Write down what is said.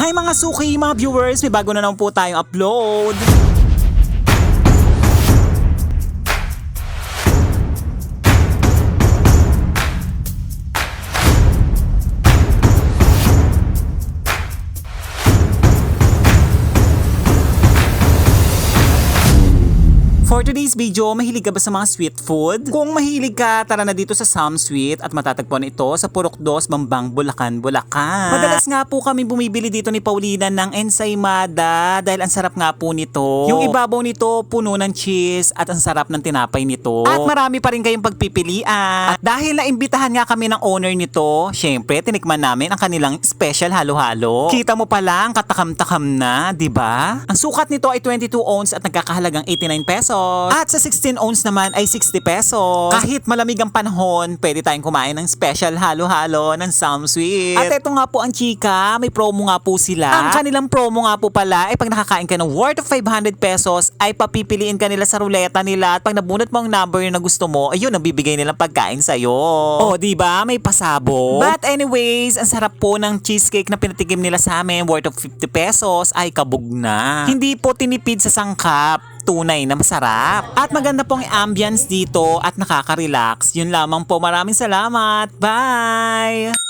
Hi mga suki, mga viewers, may bago na naman po tayong upload. For today's video, mahilig ka ba sa mga sweet food? Kung mahilig ka, tara na dito sa Sam Sweet at matatagpuan ito sa Purok 2, Bambang, Bulacan, Bulacan. Madalas nga po kami bumibili dito ni Paulina ng ensaymada dahil ang sarap nga po nito. Yung ibabaw nito, puno ng cheese at ang sarap ng tinapay nito. At marami pa rin kayong pagpipilian. At dahil naimbitahan nga kami ng owner nito, syempre tinikman namin ang kanilang special halo-halo. Kita mo pa lang, katakam-takam na, di ba? Ang sukat nito ay 22 ounce at nagkakahalagang 89 pesos. At sa 16 ounce naman ay 60 pesos. Kahit malamig ang panahon, pwede tayong kumain ng special halo-halo ng Sam Sweet. At ito nga po ang chika, may promo nga po sila. Ang kanilang promo nga po pala ay pag nakakain ka ng worth of 500 pesos ay papipiliin ka nila sa ruleta nila at pag nabunot mo ang number na gusto mo, ayun, nabibigay nilang pagkain sa'yo. Oh, di ba? May pasabo. But anyways, ang sarap po ng cheesecake na pinatikim nila sa amin worth of 50 pesos ay kabog na. Hindi po tinipid sa sangkap tunay na masarap. At maganda pong ambience dito at nakaka-relax. Yun lamang po. Maraming salamat. Bye!